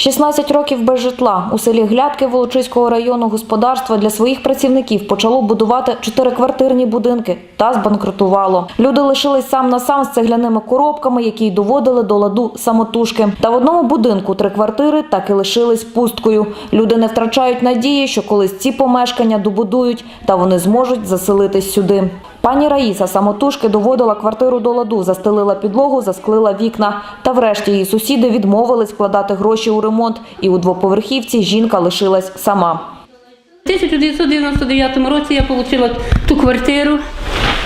16 років без житла у селі Глядки Волочиського району господарства для своїх працівників почало будувати чотириквартирні будинки та збанкрутувало. Люди лишились сам на сам з цегляними коробками, які й доводили до ладу самотужки. Та в одному будинку три квартири так і лишились пусткою. Люди не втрачають надії, що колись ці помешкання добудують та вони зможуть заселитись сюди. Пані Раїса самотужки доводила квартиру до ладу, застелила підлогу, засклила вікна. Та врешті її сусіди відмовились вкладати гроші у ремонт, і у двоповерхівці жінка лишилась сама. У 1999 році я отримала ту квартиру.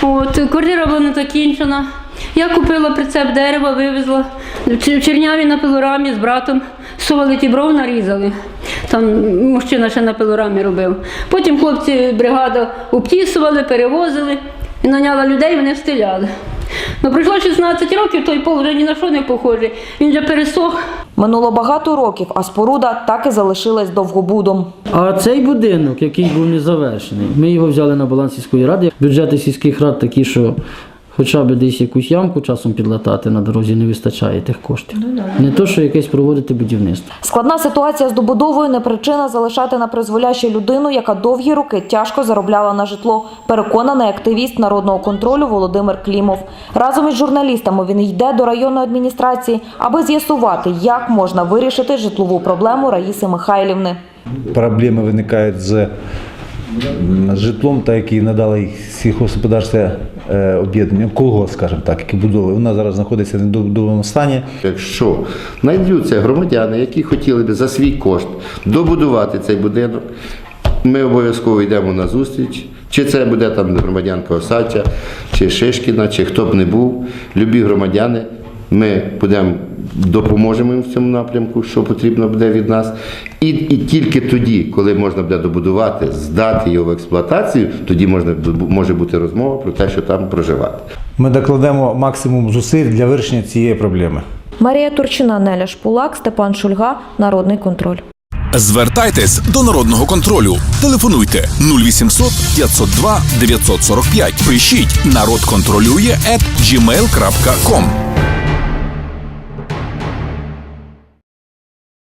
От, квартира була не закінчена. Я купила прицеп дерева, вивезла в Черняві на пилорамі з братом. Сували ті бров, нарізали. Там мужчина ще на пилорамі робив. Потім хлопці бригада обтісували, перевозили і наняла людей, вони встиляли. Ну, пройшло 16 років, той пол вже ні на що не похожий. Він вже пересох. Минуло багато років, а споруда так і залишилась довгобудом. А цей будинок, який був не завершений, ми його взяли на баланс сільської ради. Бюджети сільських рад такі, що хоча б десь якусь ямку часом підлатати на дорозі не вистачає тих коштів. Не то, що якесь проводити будівництво. Складна ситуація з добудовою не причина залишати на призволяще людину, яка довгі роки тяжко заробляла на житло. Переконаний активіст народного контролю Володимир Клімов. Разом із журналістами він йде до районної адміністрації, аби з'ясувати, як можна вирішити житлову проблему Раїси Михайлівни. проблеми виникають з житлом, та які надали сільгосподарське е, об'єднання, колгосп, скажімо так, які будували. Вона зараз знаходиться в недобудованому стані. Якщо знайдуться громадяни, які хотіли би за свій кошт добудувати цей будинок, ми обов'язково йдемо на зустріч. Чи це буде там громадянка Осадча, чи Шишкіна, чи хто б не був, любі громадяни, ми будемо допоможемо їм в цьому напрямку, що потрібно буде від нас. І, і тільки тоді, коли можна буде добудувати, здати його в експлуатацію, тоді можна, може бути розмова про те, що там проживати. Ми докладемо максимум зусиль для вирішення цієї проблеми. Марія Турчина, Неля Шпулак, Степан Шульга, Народний контроль. Звертайтесь до народного контролю. Телефонуйте 0800 502 945. Пишіть народ контролює at gmail.com.